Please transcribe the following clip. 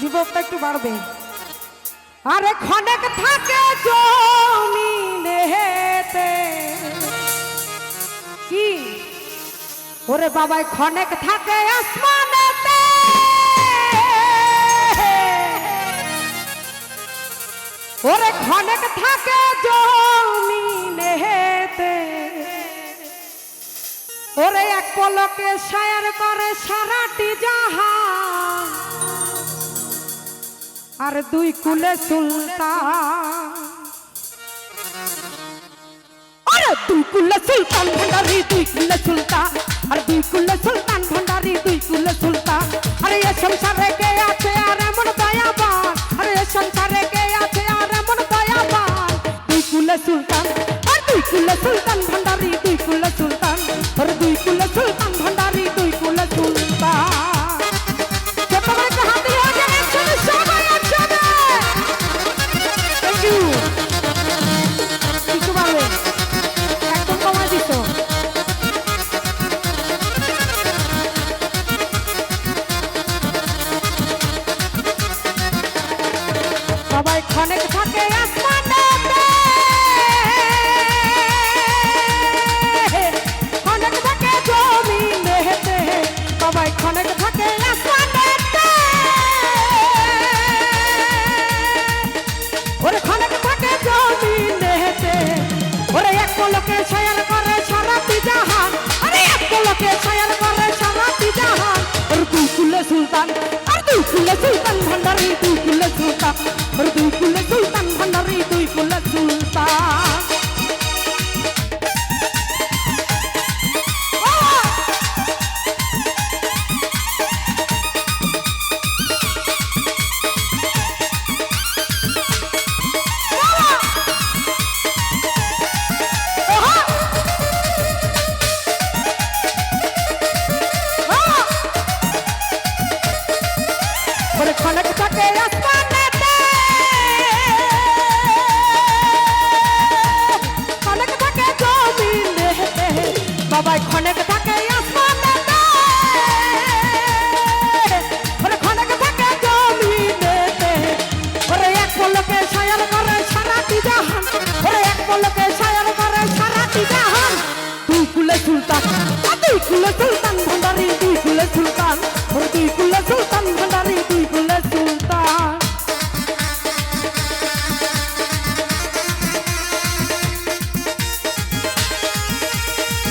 সুরটা একটু বাড়বে। আরে খনেক থাকে জমিনেতে। কি? ওরে বাবাই, খনেক থাকে আসমানেতে। ওরে খনেক থাকে জমিনেতে। ওরে এক পলকে শায়ার করে সারাটি জাহান আর দুই কুলে সুলতান। আরে দুই কুলে সুলতান ভান্ডারি, দুই কুলে সুলতান। আর দুই কুলে সুলতান ভান্ডারি, দুই কুলে সুলতান। আরে এ সংসারে কে আছে আর এমন দয়াবান? আরে এ সংসারে কে আছে আর এমন দয়াবান? দুই কুলে সুলতান, আর দুই কুলে সুলতান সবাই ক্ষণেক থাকে ওরে খনক থাকে আসমানেতে